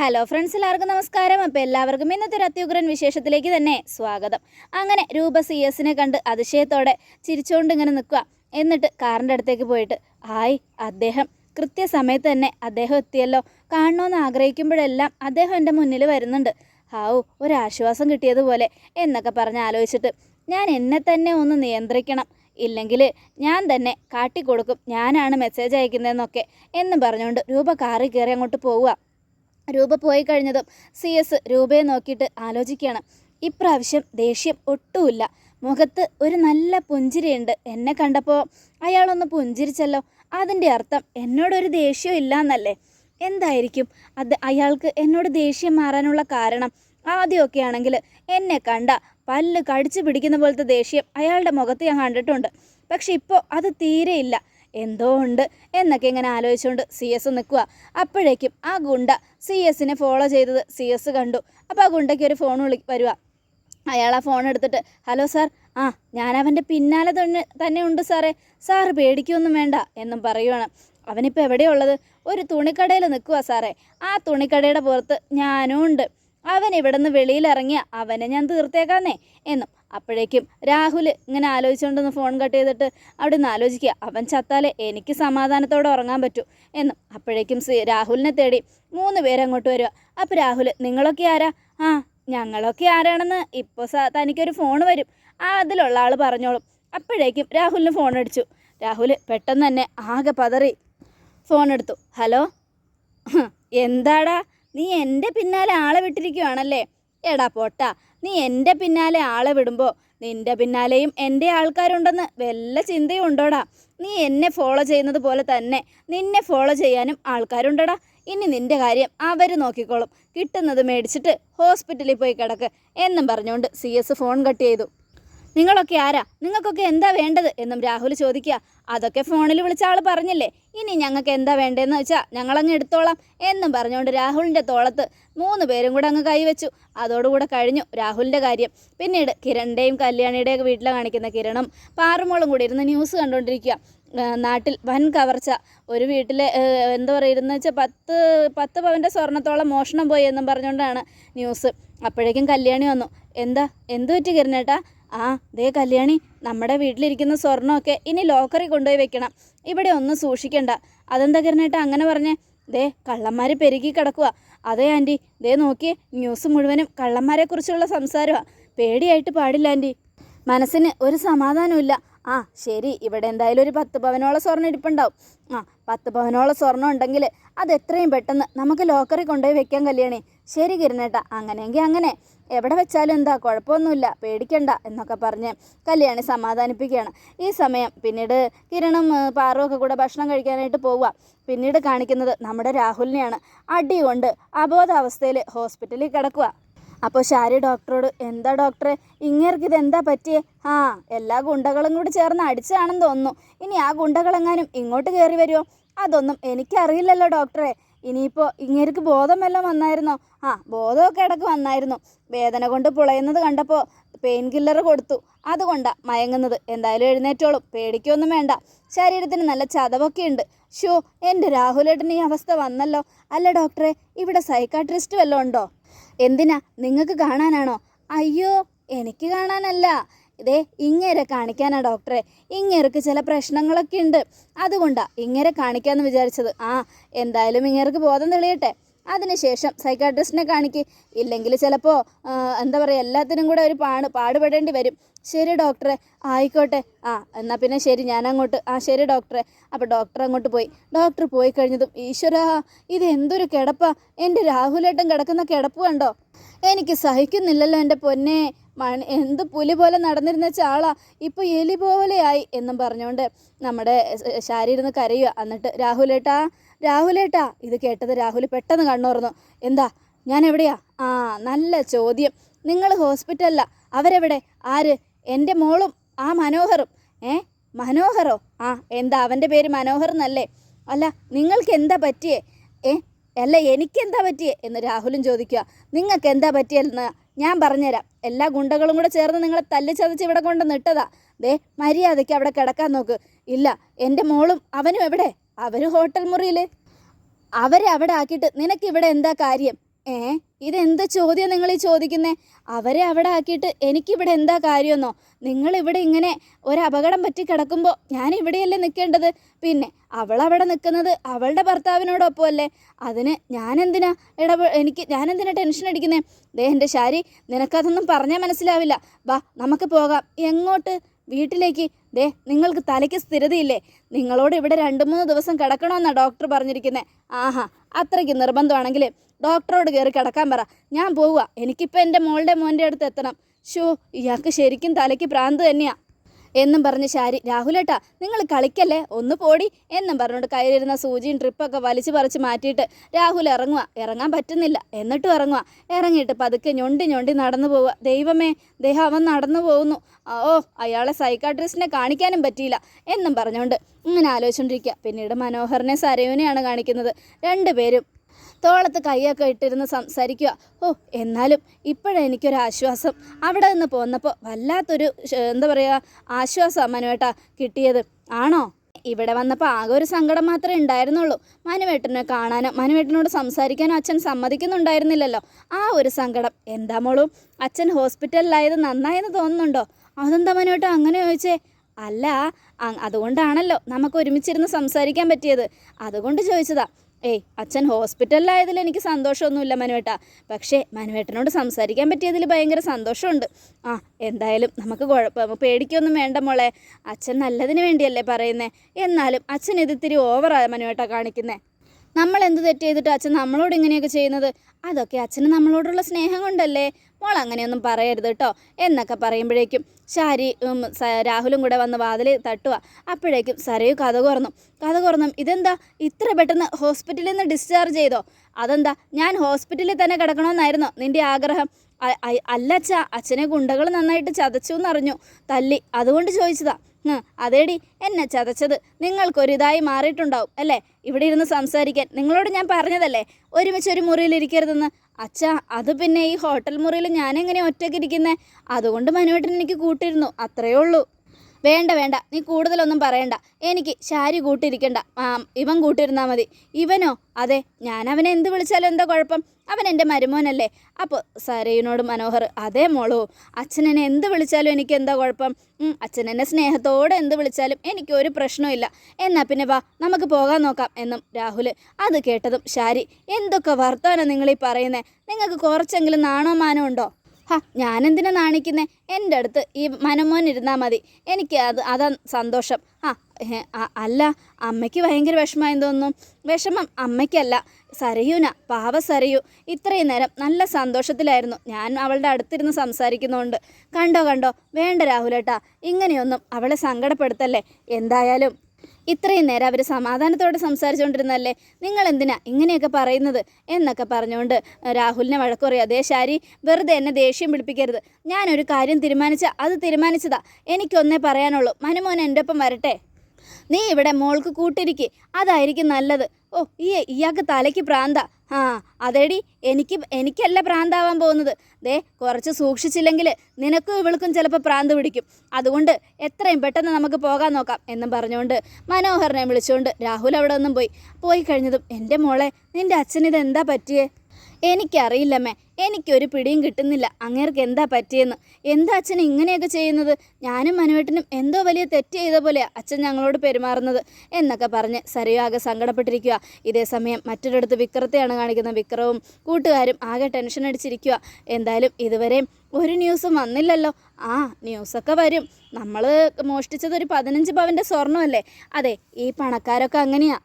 Hello friends എല്ലാവർക്കും നമസ്കാരം. അപ്പോൾ എല്ലാവർക്കും ഇന്നത്തെ ഒരു അത്യുഗ്രൻ വിശേഷത്തിലേക്ക് തന്നെ സ്വാഗതം. അങ്ങനെ രൂപ സി എസിനെ കണ്ട് അതിശയത്തോടെ ചിരിച്ചുകൊണ്ട് ഇങ്ങനെ നിൽക്കുക. എന്നിട്ട് കാറിന്റെ അടുത്തേക്ക് പോയിട്ട് ഹായ് അദ്ദേഹം കൃത്യസമയത്ത് തന്നെ അദ്ദേഹം എത്തിയല്ലോ. കാണണമെന്ന് ആഗ്രഹിക്കുമ്പോഴെല്ലാം അദ്ദേഹം എന്റെ മുന്നിൽ വരുന്നുണ്ട്. ഹാവു ഒരാശ്വാസം കിട്ടിയതുപോലെ എന്നൊക്കെ പറഞ്ഞ് ആലോചിച്ചിട്ട് ഞാൻ എന്നെ തന്നെ ഒന്ന് നിയന്ത്രിക്കണം. ഇല്ലെങ്കിൽ ഞാൻ തന്നെ കാട്ടിക്കൊടുക്കും. ഞാനാണ് മെസ്സേജ് അയക്കുന്നതെന്നൊക്കെ എന്ന് പറഞ്ഞുകൊണ്ട് രൂപ കാറി കയറി അങ്ങോട്ട് പോവുക. രൂപ പോയി കഴിഞ്ഞതും സി എസ് രൂപയെ നോക്കിയിട്ട് ആലോചിക്കുകയാണ്. ഇപ്രാവശ്യം ദേഷ്യം ഒട്ടുമില്ല. മുഖത്ത് ഒരു നല്ല പുഞ്ചിരിയുണ്ട്. എന്നെ കണ്ടപ്പോൾ അയാളൊന്ന് പുഞ്ചിരിച്ചല്ലോ. അതിന്റെ അർത്ഥം എന്നോടൊരു ദേഷ്യം ഇല്ല എന്നല്ലേ എന്തായിരിക്കും? അത് അയാൾക്ക് എന്നോട് ദേഷ്യം മാറാനുള്ള കാരണം. ആദ്യമൊക്കെ ആണെങ്കിൽ എന്നെ കണ്ട പല്ല് കടിച്ചു പിടിക്കുന്ന പോലത്തെ ദേഷ്യം അയാളുടെ മുഖത്ത് ഞാൻ കണ്ടിട്ടുണ്ട്. പക്ഷെ ഇപ്പോൾ അത് തീരെയില്ല. എന്തോ ഉണ്ട് എന്നൊക്കെ ഇങ്ങനെ ആലോചിച്ചുകൊണ്ട് സി എസ് നിൽക്കുക. അപ്പോഴേക്കും ആ ഗുണ്ട സി എസിനെ ഫോളോ ചെയ്തത് സി എസ് കണ്ടു. അപ്പോൾ ആ ഗുണ്ടയ്ക്ക് ഒരു ഫോൺ വിളി വരുക അയാൾ ആ ഫോൺ എടുത്തിട്ട് ഹലോ സാർ ആ ഞാൻ അവന്റെ പിന്നാലെ തന്നെ തന്നെ ഉണ്ട് സാറേ സാറ് പേടിക്കൊന്നും വേണ്ട എന്നും പറയുവാണ്. അവനിപ്പോൾ എവിടെയുള്ളത് ഒരു തുണിക്കടയിൽ നിൽക്കുക സാറേ ആ തുണിക്കടയുടെ പുറത്ത് ഞാനും ഉണ്ട്. അവൻ ഇവിടെ നിന്ന് അവനെ ഞാൻ തീർത്തേക്കാന്നേ എന്നും. അപ്പോഴേക്കും രാഹുൽ ഇങ്ങനെ ആലോചിച്ചുകൊണ്ടൊന്ന് ഫോൺ കട്ട് ചെയ്തിട്ട് അവിടെ നിന്ന് ആലോചിക്കുക അവൻ ചത്താലേ എനിക്ക് സമാധാനത്തോടെ ഉറങ്ങാൻ പറ്റൂ എന്നും. അപ്പോഴേക്കും രാഹുലിനെ തേടി മൂന്ന് പേരങ്ങോട്ട് വരിക. അപ്പോൾ രാഹുൽ നിങ്ങളൊക്കെ ആരാ? ആ ഞങ്ങളൊക്കെ ആരാണെന്ന് ഇപ്പോൾ തനിക്കൊരു ഫോൺ വരും. ആ അതിലുള്ള ആൾ പറഞ്ഞോളും. അപ്പോഴേക്കും രാഹുലിന് ഫോൺ അടിച്ചു. രാഹുൽ പെട്ടെന്ന് തന്നെ ആകെ പതറി ഫോൺ എടുത്തു. ഹലോ എന്താടാ? നീ എന്റെ പിന്നാലെ ആളെ വിട്ടിരിക്കുവാണല്ലേ? എടാ പോട്ട നീ എന്റെ പിന്നാലെ ആളെ വിടുമ്പോൾ നിന്റെ പിന്നാലെയും എന്റെ ആൾക്കാരുണ്ടെന്ന് വല്ല ചിന്തയും ഉണ്ടോടാ? നീ എന്നെ ഫോളോ ചെയ്യുന്നത് പോലെ തന്നെ നിന്നെ ഫോളോ ചെയ്യാനും ആൾക്കാരുണ്ടടാ. ഇനി നിന്റെ കാര്യം അവർ നോക്കിക്കോളും. കിട്ടുന്നത് മേടിച്ചിട്ട് ഹോസ്പിറ്റലിൽ പോയി കിടക്ക് എന്നും പറഞ്ഞുകൊണ്ട് സി ഫോൺ കട്ട് ചെയ്തു. നിങ്ങളൊക്കെ ആരാ? നിങ്ങൾക്കൊക്കെ എന്താ വേണ്ടത്? എന്നും രാഹുൽ ചോദിക്കുക. അതൊക്കെ ഫോണിൽ വിളിച്ച ആൾ പറഞ്ഞില്ലേ? ഇനി ഞങ്ങൾക്ക് എന്താ വേണ്ടതെന്ന് വെച്ചാൽ ഞങ്ങളങ്ങ് എടുത്തോളാം എന്നും പറഞ്ഞുകൊണ്ട് രാഹുലിന്റെ തോളത്ത് മൂന്ന് പേരും കൂടെ അങ്ങ് കൈവച്ചു. അതോടുകൂടെ കഴിഞ്ഞു രാഹുലിന്റെ കാര്യം. പിന്നീട് കിരണിന്റെയും കല്യാണിയുടെയൊക്കെ വീട്ടിൽ കാണിക്കുന്ന കിരണും പാറുമോളും കൂടി ഇരുന്ന് ന്യൂസ് കണ്ടുകൊണ്ടിരിക്കുക നാട്ടിൽ വൻ കവർച്ച. ഒരു വീട്ടിലെ എന്താ പറയുക വെച്ചാൽ പത്ത് പത്ത് പവന്റെ സ്വർണത്തോളം മോഷണം പോയി എന്നും പറഞ്ഞുകൊണ്ടാണ് ന്യൂസ് അപ്പോഴേക്കും കല്യാണി വന്നു. എന്താ? എന്ത് പറ്റി കിരണേട്ടാ ആ ദേ കല്യാണി നമ്മുടെ വീട്ടിലിരിക്കുന്ന സ്വർണമൊക്കെ ഇനി ലോക്കറി കൊണ്ടുപോയി വെക്കണം. ഇവിടെ ഒന്നും സൂക്ഷിക്കണ്ട. അതെന്താ കിരണേട്ടാ അങ്ങനെ പറഞ്ഞേ? ദേ കള്ളന്മാർ പെരുകി കിടക്കുക അതെ ആന്റി ദേ നോക്കിയേ ന്യൂസ് മുഴുവനും കള്ളന്മാരെക്കുറിച്ചുള്ള സംസാരമാണ് പേടിയായിട്ട് പാടില്ല ആന്റി മനസ്സിന് ഒരു സമാധാനമില്ല ആ ശരി ഇവിടെ എന്തായാലും ഒരു പത്ത് പവനോളം സ്വർണം ഇരിപ്പുണ്ടാവും. ആ പത്ത് പവനോളം സ്വർണം ഉണ്ടെങ്കിൽ അത് എത്രയും പെട്ടെന്ന് നമുക്ക് ലോക്കറി കൊണ്ടുപോയി വെക്കാൻ കല്യാണി. ശരി കിരണേട്ടാ. അങ്ങനെയെങ്കിൽ അങ്ങനെ. എവിടെ വെച്ചാലും എന്താ കുഴപ്പമൊന്നുമില്ല പേടിക്കണ്ട എന്നൊക്കെ പറഞ്ഞ് കല്യാണി സമാധാനിപ്പിക്കുകയാണ്. ഈ സമയം പിന്നീട് കിരണും പാറുവൊക്കെ കൂടെ ഭക്ഷണം കഴിക്കാനായിട്ട് പോവുക. പിന്നീട് കാണിക്കുന്നത് നമ്മുടെ രാഹുലിനെയാണ്. അടി കൊണ്ട് അബോധാവസ്ഥയിൽ ഹോസ്പിറ്റലിൽ കിടക്കുക. അപ്പോൾ ശാരി ഡോക്ടറോട് എന്താ ഡോക്ടറെ ഇങ്ങേർക്ക് ഇതെന്താ പറ്റിയേ? ആ എല്ലാ ഗുണ്ടകളും കൂടി ചേർന്ന് അടിച്ചാണെന്ന് തോന്നുന്നു. ഇനി ആ ഗുണ്ടകളെങ്ങാനും ഇങ്ങോട്ട് കയറി വരുമോ അതൊന്നും എനിക്കറിയില്ലല്ലോ ഡോക്ടറെ. ഇനിയിപ്പോൾ ഇങ്ങേർക്ക് ബോധം വല്ലതും വന്നായിരുന്നോ? ആ ബോധമൊക്കെ ഇടയ്ക്ക് വന്നായിരുന്നു. വേദന കൊണ്ട് പുളയുന്നത് കണ്ടപ്പോൾ പെയിൻ കില്ലർ കൊടുത്തു. അതുകൊണ്ടാണ് മയങ്ങുന്നത്. എന്തായാലും എഴുന്നേറ്റോളും. പേടിക്കൊന്നും വേണ്ട. ശരീരത്തിന് നല്ല ചതവൊക്കെ ഉണ്ട്. ഷോ എന്റെ രാഹുലേട്ടന് ഈ അവസ്ഥ വന്നല്ലോ. അല്ല ഡോക്ടറെ ഇവിടെ സൈക്കാട്രിസ്റ്റ് വല്ലതും ഉണ്ടോ? എന്തിനാ? നിങ്ങൾക്ക് കാണാനാണോ? അയ്യോ എനിക്ക് കാണാനല്ല. ഇതേ ഇങ്ങേരെ കാണിക്കാനാ ഡോക്ടറെ. ഇങ്ങേർക്ക് ചില പ്രശ്നങ്ങളൊക്കെ ഉണ്ട്. അതുകൊണ്ടാ ഇങ്ങേരെ കാണിക്കാമെന്ന് വിചാരിച്ചത്. ആ എന്തായാലും ഇങ്ങേർക്ക് ബോധം തെളിയട്ടെ. അതിനുശേഷം സൈക്കാട്രിസ്റ്റിനെ കാണിക്ക്. ഇല്ലെങ്കിൽ ചിലപ്പോൾ എന്താ പറയുക എല്ലാത്തിനും കൂടെ ഒരു പാട് പാടുപെടേണ്ടി വരും. ശരി ഡോക്ടറെ ആയിക്കോട്ടെ. ആ എന്നാൽ പിന്നെ ശരി ഞാൻ അങ്ങോട്ട് ആ ശരി ഡോക്ടറെ. അപ്പോൾ ഡോക്ടർ അങ്ങോട്ട് പോയി. ഡോക്ടർ പോയി കഴിഞ്ഞതും ഈശ്വര ഇത് എന്തൊരു കിടപ്പാ. എന്റെ രാഹുലേട്ടൻ കിടക്കുന്ന കിടപ്പ് കണ്ടോ? എനിക്ക് സഹിക്കുന്നില്ലല്ലോ എന്റെ പൊന്നെ. മണി എന്ത് പുലി പോലെ നടന്നിരുന്ന ചാളാ. ഇപ്പോൾ എലി പോലെയായി എന്നും പറഞ്ഞുകൊണ്ട് നമ്മുടെ ഏഹ്, ശാരി ഇരുന്ന് കരയുക എന്നിട്ട് രാഹുലേട്ടാ രാഹുലേട്ടാ. ഇത് കേട്ടത് രാഹുൽ പെട്ടെന്ന് കണ്ണോർന്നു. എന്താ ഞാൻ എവിടെയാ ആ നല്ല ചോദ്യം. നിങ്ങൾ ഹോസ്പിറ്റലിലാണ് അവരെവിടെ? ആര്? എന്റെ മോളും ആ മനോഹറും ഏ? മനോഹറോ? ആ എന്താ അവന്റെ പേര് മനോഹർ എന്നല്ലേ? അല്ല നിങ്ങൾക്ക് എന്താ പറ്റിയേ? ഏ? അല്ല എനിക്കെന്താ പറ്റിയേ? എന്ന് രാഹുലും ചോദിക്കുക. നിങ്ങൾക്ക് എന്താ പറ്റിയെന്ന് ഞാൻ പറഞ്ഞുതരാം. എല്ലാ ഗുണ്ടകളും കൂടെ ചേർന്ന് നിങ്ങളെ തല്ലി തല്ലിച്ചതച്ച് ഇവിടെ കൊണ്ട് നിട്ടതാ. ദേ മര്യാദയ്ക്ക് അവിടെ കിടക്കാൻ നോക്ക്. ഇല്ല എന്റെ മോളും അവനും എവിടെ? അവർ ഹോട്ടൽ മുറിയിൽ അവരെ അവിടെ ആക്കിയിട്ട് നിനക്ക് ഇവിടെ എന്താ കാര്യം? ഏ ഇതെന്ത് ചോദ്യം നിങ്ങൾ ഈ ചോദിക്കുന്നേ? അവരെ അവിടെ ആക്കിയിട്ട് എനിക്കിവിടെ എന്താ കാര്യമെന്നോ? നിങ്ങളിവിടെ ഇങ്ങനെ ഒരു അപകടം പറ്റി കിടക്കുമ്പോൾ ഞാൻ ഇവിടെയല്ലേ നിൽക്കേണ്ടത് പിന്നെ അവളവിടെ നിൽക്കുന്നത് അവളുടെ ഭർത്താവിനോടൊപ്പം അല്ലേ അതിന് ഞാനെന്തിനാ ഇടപെ എനിക്ക് ഞാനെന്തിനാ ടെൻഷൻ അടിക്കുന്നേ? ദേ എന്റെ ശാരി നിനക്കതൊന്നും പറഞ്ഞാൽ മനസ്സിലാവില്ല. വാ നമുക്ക് പോകാം. എങ്ങോട്ട്? വീട്ടിലേക്ക്. ദേ നിങ്ങൾക്ക് തലയ്ക്ക് സ്ഥിരതയില്ലേ? നിങ്ങളോട് ഇവിടെ രണ്ട് മൂന്ന് ദിവസം കിടക്കണമെന്നാണ് ഡോക്ടർ പറഞ്ഞിരിക്കുന്നത് ആഹാ അത്രയ്ക്ക് നിർബന്ധമാണെങ്കിൽ ഡോക്ടറോട് കയറി കിടക്കാൻ പറ. ഞാൻ പോവുക. എനിക്കിപ്പോൾ എന്റെ മോളുടെ മോന്റെ അടുത്ത് എത്തണം. ഷോ ഇയാൾക്ക് ശരിക്കും തലയ്ക്ക് ഭ്രാന്ത് തന്നെയാ. എന്നും പറഞ്ഞ് ശാരി രാഹുലേട്ടാ നിങ്ങൾ കളിക്കല്ലേ? ഒന്ന് പോടി. എന്നും പറഞ്ഞുകൊണ്ട് കയ്യിലിരുന്ന സൂചിയും ട്രിപ്പൊക്കെ വലിച്ചു പറിച്ച് മാറ്റിയിട്ട് രാഹുൽ ഇറങ്ങുക ഇറങ്ങാൻ പറ്റുന്നില്ല. എന്നിട്ടും ഇറങ്ങുക ഇറങ്ങിയിട്ട് പതുക്കെ ഞൊണ്ടി ഞൊണ്ടി നടന്നു പോവുക ദൈവമേ ദേഹം അവൻ നടന്നു പോകുന്നു. ഓ അയാളെ സൈക്കാട്രിസ്റ്റിനെ കാണിക്കാനും പറ്റിയില്ല. എന്നും പറഞ്ഞുകൊണ്ട് ഇങ്ങനെ ആലോചിച്ചുകൊണ്ടിരിക്കുക പിന്നീട് മനോഹറിനെ സരയുവിനെയാണ് കാണിക്കുന്നത്. രണ്ടുപേരും തോളത്ത് കൈയൊക്കെ ഇട്ടിരുന്ന് സംസാരിക്കുക. ഓ എന്നാലും ഇപ്പോഴെനിക്കൊരാശ്വാസം അവിടെ നിന്ന് പോന്നപ്പോൾ വല്ലാത്തൊരു എന്താ പറയുക ആശ്വാസം മനുവേട്ടാ കിട്ടിയത്. ആണോ? ഇവിടെ വന്നപ്പോൾ ആകെ ഒരു സങ്കടം മാത്രമേ ഉണ്ടായിരുന്നുള്ളൂ. മനുവേട്ടനെ കാണാനോ മനുവേട്ടനോട് സംസാരിക്കാനോ അച്ഛൻ സമ്മതിക്കുന്നുണ്ടായിരുന്നില്ലല്ലോ. ആ ഒരു സങ്കടം. എന്താ മോളും അച്ഛൻ ഹോസ്പിറ്റലിലായത് നന്നായെന്ന് തോന്നുന്നുണ്ടോ? അതെന്താ മനുവേട്ട അങ്ങനെ ചോദിച്ചേ? അല്ല അതുകൊണ്ടാണല്ലോ നമുക്ക് ഒരുമിച്ചിരുന്ന് സംസാരിക്കാൻ പറ്റിയത്. അതുകൊണ്ട് ചോദിച്ചതാ. ഏയ് അച്ഛൻ ഹോസ്പിറ്റലിലായതിൽ എനിക്ക് സന്തോഷമൊന്നുമില്ല മനുവേട്ട. പക്ഷേ മനുവേട്ടനോട് സംസാരിക്കാൻ പറ്റിയതിൽ ഭയങ്കര സന്തോഷമുണ്ട്. ആ എന്തായാലും നമുക്ക് കുഴപ്പം പേടിക്കൊന്നും വേണ്ട മോളെ. അച്ഛൻ നല്ലതിന് വേണ്ടിയല്ലേ പറയുന്നേ. എന്നാലും അച്ഛൻ ഇത് ഇത്തിരി ഓവറാ മനുവേട്ട കാണിക്കുന്നേ. നമ്മൾ എന്ത് തെറ്റ് ചെയ്തിട്ട് അച്ഛൻ നമ്മളോട് ഇങ്ങനെയൊക്കെ ചെയ്യുന്നത്? അതൊക്കെ അച്ഛന് നമ്മളോടുള്ള സ്നേഹം കൊണ്ടല്ലേ? മോൾ അങ്ങനെയൊന്നും പറയരുത് കേട്ടോ എന്നൊക്കെ പറയുമ്പോഴേക്കും ശാരി രാഹുലും കൂടെ വന്ന് വാതിൽ തട്ടുക അപ്പോഴേക്കും സരയു കഥ കുറന്നു കഥ കുറന്നും ഇതെന്താ? ഇത്ര പെട്ടെന്ന് ഹോസ്പിറ്റലിൽ നിന്ന് ഡിസ്ചാർജ് ചെയ്തോ? അതെന്താ? ഞാൻ ഹോസ്പിറ്റലിൽ തന്നെ കിടക്കണമെന്നായിരുന്നോ നിന്റെ ആഗ്രഹം. അല്ല അച്ഛാ അച്ഛനെ ഗുണ്ടകൾ നന്നായിട്ട് ചതച്ചു എന്നറിഞ്ഞു. തല്ലി അതുകൊണ്ട് ചോദിച്ചതാ. അതേടി. എന്നെ ചതച്ചത് നിങ്ങൾക്കൊരിതായി മാറിയിട്ടുണ്ടാവും അല്ലേ? ഇവിടെ ഇരുന്ന് സംസാരിക്കാൻ. നിങ്ങളോട് ഞാൻ പറഞ്ഞതല്ലേ? ഒരുമിച്ച് ഒരു മുറിയിൽ ഇരിക്കരുതെന്ന്. അച്ഛാ അത് പിന്നെ ഈ ഹോട്ടൽ മുറിയിൽ ഞാനെങ്ങനെ ഒറ്റയ്ക്ക് ഇരിക്കുന്നത് അതുകൊണ്ട് മനുവേട്ടൻ എനിക്ക് കൂട്ടിരുന്നു. അത്രയേ ഉള്ളൂ. വേണ്ട വേണ്ട. നീ കൂടുതലൊന്നും പറയണ്ട. എനിക്ക് ശാരി കൂട്ടിരിക്കണ്ട ഇവൻ കൂട്ടിരുന്നാൽ മതി. ഇവനോ? അതെ ഞാൻ അവനെ എന്ത് വിളിച്ചാലും എന്താ കുഴപ്പം? അവൻ എന്റെ മരുമോനല്ലേ. അപ്പോൾ സരയിനോട് മനോഹർ അതേ മോളൂ അച്ഛനെന്നെ എന്ത് വിളിച്ചാലും എനിക്ക് എന്താ കുഴപ്പം? അച്ഛനെന്നെ സ്നേഹത്തോടെ എന്ത് വിളിച്ചാലും എനിക്ക് ഒരു പ്രശ്നമില്ല എന്നാൽ പിന്നെ വാ നമുക്ക് പോകാൻ നോക്കാം എന്നും രാഹുൽ അത് കേട്ടതും ശാരി എന്തൊക്കെ വർത്തമാനം നിങ്ങളീ പറയുന്നത് പറയുന്നേ? നിങ്ങൾക്ക് കുറച്ചെങ്കിലും നാണോ മാനോ ഉണ്ടോ? ഹാ ഞാനെന്തിനാ നാണിക്കുന്നേ? എന്റെ അടുത്ത് ഈ മനമോൻ ഇരുന്നാൽ മതി. എനിക്ക് അത് അതാ സന്തോഷം. ആ അല്ല അമ്മയ്ക്ക് ഭയങ്കര വിഷമമായി തോന്നുന്നു. വിഷമം അമ്മയ്ക്കല്ല സരയൂന പാവ സരയൂ. ഇത്രയും നേരം നല്ല സന്തോഷത്തിലായിരുന്നു. ഞാൻ അവളുടെ അടുത്തിരുന്ന് സംസാരിക്കുന്നതുകൊണ്ട് കണ്ടോ കണ്ടോ വേണ്ട രാഹുലേട്ടാ ഇങ്ങനെയൊന്നും അവളെ സങ്കടപ്പെടുത്തല്ലേ? എന്തായാലും ഇത്രയും നേരം അവർ സമാധാനത്തോടെ സംസാരിച്ചുകൊണ്ടിരുന്നല്ലേ നിങ്ങൾ എന്തിനാ ഇങ്ങനെയൊക്കെ പറയുന്നത്? എന്നൊക്കെ പറഞ്ഞുകൊണ്ട് രാഹുലിനെ വഴക്ക് പറയും അതേ ശാരി വെറുതെ എന്നെ ദേഷ്യം പിടിപ്പിക്കരുത്. ഞാനൊരു കാര്യം തീരുമാനിച്ച അത് തീരുമാനിച്ചതാ. എനിക്കൊന്നേ പറയാനുള്ളൂ. മനുമോൻ എന്റെ ഒപ്പം വരട്ടെ. നീ ഇവിടെ മോൾക്ക് കൂട്ടിരിക്കേ. അതായിരിക്കും നല്ലത്. ഓ ഈ ഇയാൾക്ക് തലയ്ക്ക് പ്രാന്ത. ആ അതേടി. എനിക്ക് എനിക്കല്ല പ്രാന്താവാൻ പോകുന്നത്. ദേ കുറച്ച് സൂക്ഷിച്ചില്ലെങ്കിൽ നിനക്കും ഇവൾക്കും ചിലപ്പോൾ പ്രാന്ത് പിടിക്കും. അതുകൊണ്ട് എത്രയും പെട്ടെന്ന് നമുക്ക് പോകാൻ നോക്കാം എന്നും പറഞ്ഞുകൊണ്ട് മനോഹരനെ വിളിച്ചുകൊണ്ട് രാഹുൽ അവിടെ നിന്നും പോയി. പോയി കഴിഞ്ഞതും എന്റെ മോളെ നിന്റെ അച്ഛനിതെന്താ പറ്റിയേ? എനിക്കറിയില്ലമ്മേ. എനിക്കൊരു പിടിയും കിട്ടുന്നില്ല. അങ്ങേർക്ക് എന്താ പറ്റിയെന്ന്? എന്താ അച്ഛൻ ഇങ്ങനെയൊക്കെ ചെയ്യുന്നത്? ഞാനും മനുവേട്ടനും എന്തോ വലിയ തെറ്റ് ചെയ്ത പോലെയാ അച്ഛൻ ഞങ്ങളോട് പെരുമാറുന്നത്. എന്നൊക്കെ പറഞ്ഞ് സരയു സങ്കടപ്പെട്ടിരിക്കുക ഇതേ സമയം മറ്റൊരിടത്ത് വിക്രത്തെയാണ് കാണിക്കുന്നത് വിക്രവും കൂട്ടുകാരും ആകെ ടെൻഷൻ അടിച്ചിരിക്കുക എന്തായാലും ഇതുവരെയും ഒരു ന്യൂസും വന്നില്ലല്ലോ. ആ ന്യൂസൊക്കെ വരും. നമ്മൾ മോഷ്ടിച്ചത് ഒരു പതിനഞ്ച് പവന്റെ സ്വർണമല്ലേ? അതെ ഈ പണക്കാരൊക്കെ അങ്ങനെയാ.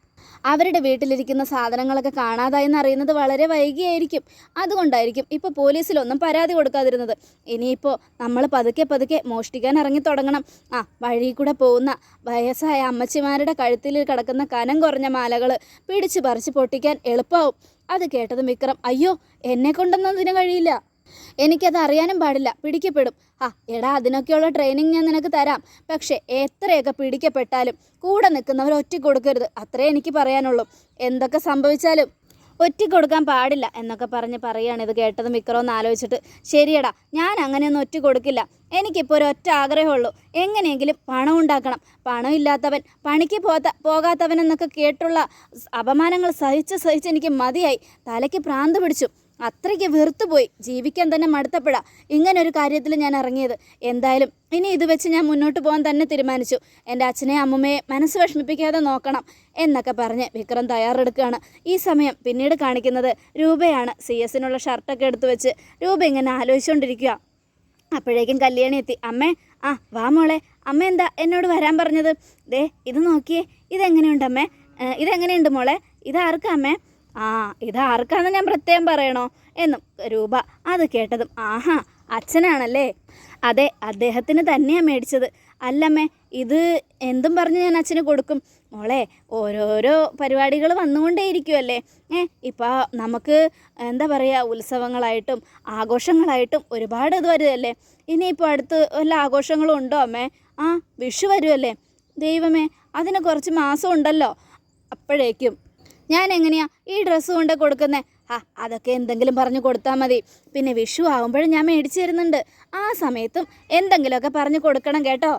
അവരുടെ വീട്ടിലിരിക്കുന്ന സാധനങ്ങളൊക്കെ കാണാതായെന്ന് അറിയുന്നത് വളരെ വൈകിയായിരിക്കും. അതുകൊണ്ടായിരിക്കും ഇപ്പോൾ പോലീസിലൊന്നും പരാതി കൊടുക്കാതിരുന്നത്. ഇനിയിപ്പോൾ നമ്മൾ പതുക്കെ പതുക്കെ മോഷ്ടിക്കാൻ ഇറങ്ങി തുടങ്ങണം. ആ വഴി കൂടെ പോകുന്ന വയസ്സായ അമ്മച്ചിമാരുടെ കഴുത്തിൽ കിടക്കുന്ന കനം കുറഞ്ഞ മാലകൾ പിടിച്ച് പറിച്ച് പൊട്ടിക്കാൻ എളുപ്പമാവും അത് കേട്ടതും വിക്രം അയ്യോ എന്നെ കൊണ്ടൊന്നും അതിന് കഴിയില്ല. എനിക്കത് അറിയാനും പാടില്ല. പിടിക്കപ്പെടും. ആ എടാ അതിനൊക്കെയുള്ള ട്രെയിനിങ് ഞാൻ നിനക്ക് തരാം. പക്ഷേ എത്രയൊക്കെ പിടിക്കപ്പെട്ടാലും കൂടെ നിൽക്കുന്നവർ ഒറ്റ കൊടുക്കരുത്. അത്രേ എനിക്ക് പറയാനുള്ളൂ. എന്തൊക്കെ സംഭവിച്ചാലും ഒറ്റ കൊടുക്കാൻ പാടില്ല എന്നൊക്കെ പറഞ്ഞ് പറയുകയാണ് ഇത് കേട്ടത് മിക്കറോന്ന് ആലോചിച്ചിട്ട്. ശരിയടാ ഞാൻ അങ്ങനെയൊന്നും ഒറ്റ കൊടുക്കില്ല. എനിക്കിപ്പോൾ ഒരു ഒറ്റ ആഗ്രഹമുള്ളൂ. എങ്ങനെയെങ്കിലും പണം ഉണ്ടാക്കണം. പണം ഇല്ലാത്തവൻ പണിക്ക് പോകാത്ത പോകാത്തവൻ എന്നൊക്കെ കേട്ടുള്ള അപമാനങ്ങൾ സഹിച്ച് സഹിച്ച് എനിക്ക് മതിയായി. തലയ്ക്ക് പ്രാന്ത് പിടിച്ചു. അത്രയ്ക്ക് വെറുത്തുപോയി. ജീവിക്കാൻ തന്നെ മടുത്തപ്പെടാ ഇങ്ങനെ ഒരു കാര്യത്തിൽ ഞാൻ ഇറങ്ങിയത്. എന്തായാലും ഇനി ഇത് വെച്ച് ഞാൻ മുന്നോട്ട് പോകാൻ തന്നെ തീരുമാനിച്ചു. എന്റെ അച്ഛനെ അമ്മമ്മയെ മനസ്സ് വിഷമിപ്പിക്കാതെ നോക്കണം എന്നൊക്കെ പറഞ്ഞ് വിക്രം തയ്യാറെടുക്കുകയാണ്. ഈ സമയം പിന്നീട് കാണിക്കുന്നത് രൂപയാണ്. സി എസിനുള്ള ഷർട്ടൊക്കെ എടുത്തു വെച്ച് രൂപ ഇങ്ങനെ ആലോചിച്ചുകൊണ്ടിരിക്കുക അപ്പോഴേക്കും കല്യാണി എത്തി. അമ്മേ ആ വാ മോളെ. അമ്മ എന്താ എന്നോട് വരാൻ പറഞ്ഞത്? ദേ ഇത് നോക്കിയേ. ഇതെങ്ങനെയുണ്ട് അമ്മേ? ഇതെങ്ങനെയുണ്ട് മോളെ? ഇതാർക്കാ അമ്മേ? ആ ഇതാർക്കാണ് ഞാൻ പ്രത്യേകം പറയണോ? എന്നും രൂപ അത് കേട്ടതും ആഹാ അച്ഛനാണല്ലേ? അതെ അദ്ദേഹത്തിന് തന്നെയാണ് മേടിച്ചത്. അല്ലമ്മേ ഇത് എന്തും പറഞ്ഞ് ഞാൻ അച്ഛന് കൊടുക്കും. മോളെ ഓരോരോ പരിപാടികൾ വന്നുകൊണ്ടേയിരിക്കുമല്ലേ ഏ ഇപ്പോൾ നമുക്ക് എന്താ പറയുക ഉത്സവങ്ങളായിട്ടും ആഘോഷങ്ങളായിട്ടും ഒരുപാട് ഇത് വരുമല്ലേ ഇനിയിപ്പോൾ അടുത്ത് വല്ല ആഘോഷങ്ങളും ഉണ്ടോ അമ്മേ? ആ വിഷു വരുമല്ലേ ദൈവമേ അതിന് കുറച്ച് മാസം ഉണ്ടല്ലോ. അപ്പോഴേക്കും. ഞാൻ എങ്ങനെയാ ഈ ഡ്രസ്സ് കൊണ്ട് കൊടുക്കുന്നത് ആ അതൊക്കെ എന്തെങ്കിലും പറഞ്ഞു കൊടുത്താൽ മതി. പിന്നെ വിഷു ആകുമ്പോഴും ഞാൻ മേടിച്ചു തരുന്നുണ്ട്. ആ സമയത്തും എന്തെങ്കിലുമൊക്കെ പറഞ്ഞു കൊടുക്കണം കേട്ടോ.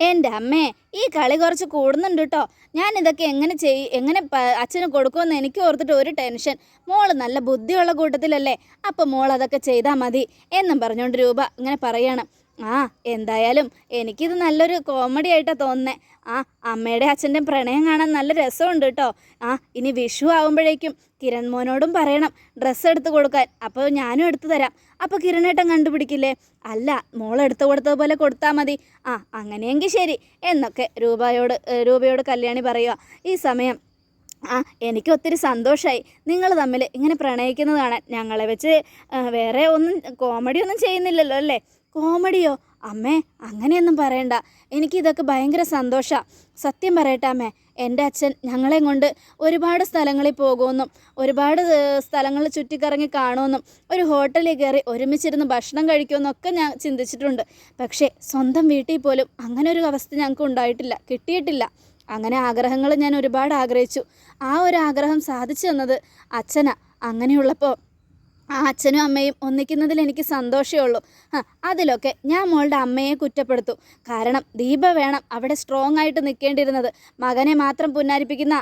എന്റെ അമ്മേ ഈ കളി കുറച്ച് കൂടുന്നുണ്ട് കേട്ടോ ഞാൻ ഇതൊക്കെ എങ്ങനെ ചെയ് എങ്ങനെ അച്ഛന് കൊടുക്കുമെന്ന് എനിക്ക് ഓർത്തിട്ട് ഒരു ടെൻഷൻ. മോൾ നല്ല ബുദ്ധിയുള്ള കൂട്ടത്തിലല്ലേ? അപ്പം മോൾ അതൊക്കെ ചെയ്താൽ മതി എന്നും പറഞ്ഞുകൊണ്ട് രൂപ ഇങ്ങനെ പറയാണ്. ആ എന്തായാലും എനിക്കിത് നല്ലൊരു കോമഡി ആയിട്ടാണ് തോന്നുന്നത് ആ അമ്മയുടെ അച്ഛന്റെ പ്രണയം കാണാൻ നല്ല രസമുണ്ട് കേട്ടോ ആ ഇനി വിഷു ആവുമ്പോഴേക്കും കിരൺ മോനോടും പറയണം ഡ്രസ്സ് എടുത്ത് കൊടുക്കാൻ. അപ്പോൾ ഞാനും എടുത്തു തരാം. അപ്പോൾ കിരണേട്ടൻ കണ്ടുപിടിക്കില്ലേ? അല്ല മോൾ എടുത്തു കൊടുത്തതുപോലെ കൊടുത്താൽ മതി. ആ അങ്ങനെയെങ്കിൽ ശരി. എന്നൊക്കെ രൂപയോട് രൂപയോട് കല്യാണി പറയുക ഈ സമയം ആ എനിക്ക് ഒത്തിരി സന്തോഷമായി നിങ്ങൾ തമ്മിൽ ഇങ്ങനെ പ്രണയിക്കുന്നത് കാണാൻ. ഞങ്ങളെ വെച്ച് വേറെ ഒന്നും കോമഡി ഒന്നും ചെയ്യുന്നില്ലല്ലോ അല്ലേ? കോമഡിയോ? അമ്മേ അങ്ങനെയൊന്നും പറയണ്ട. എനിക്കിതൊക്കെ ഭയങ്കര സന്തോഷമാണ് സത്യം പറയട്ടെ അമ്മേ. എന്റെ അച്ഛൻ ഞങ്ങളെ കൊണ്ട് ഒരുപാട് സ്ഥലങ്ങളിൽ പോകുമെന്നും ഒരുപാട് സ്ഥലങ്ങൾ ചുറ്റിക്കറങ്ങി കാണുമെന്നും ഒരു ഹോട്ടലിൽ കയറി ഒരുമിച്ചിരുന്ന് ഭക്ഷണം കഴിക്കുമെന്നൊക്കെ ഞാൻ ചിന്തിച്ചിട്ടുണ്ട്. പക്ഷേ സ്വന്തം വീട്ടിൽ പോലും അങ്ങനെ ഒരു അവസ്ഥ ഞങ്ങൾക്ക് ഉണ്ടായിട്ടില്ല കിട്ടിയിട്ടില്ല. അങ്ങനെ ആഗ്രഹങ്ങൾ ഞാൻ ഒരുപാട് ആഗ്രഹിച്ചു. ആ ഒരു ആഗ്രഹം സാധിച്ചു തന്നത് അച്ഛനാ. അങ്ങനെയുള്ളപ്പോൾ ആ അച്ഛനും അമ്മയും ഒന്നിക്കുന്നതിൽ എനിക്ക് സന്തോഷമേ ഉള്ളൂ. അതിലൊക്കെ ഞാൻ മോളുടെ അമ്മയെ കുറ്റപ്പെടുത്തു. കാരണം ദീപ വേണം അവിടെ സ്ട്രോങ് ആയിട്ട് നിൽക്കേണ്ടിയിരുന്നത് മകനെ മാത്രം പുന്നാരിപ്പിക്കുന്ന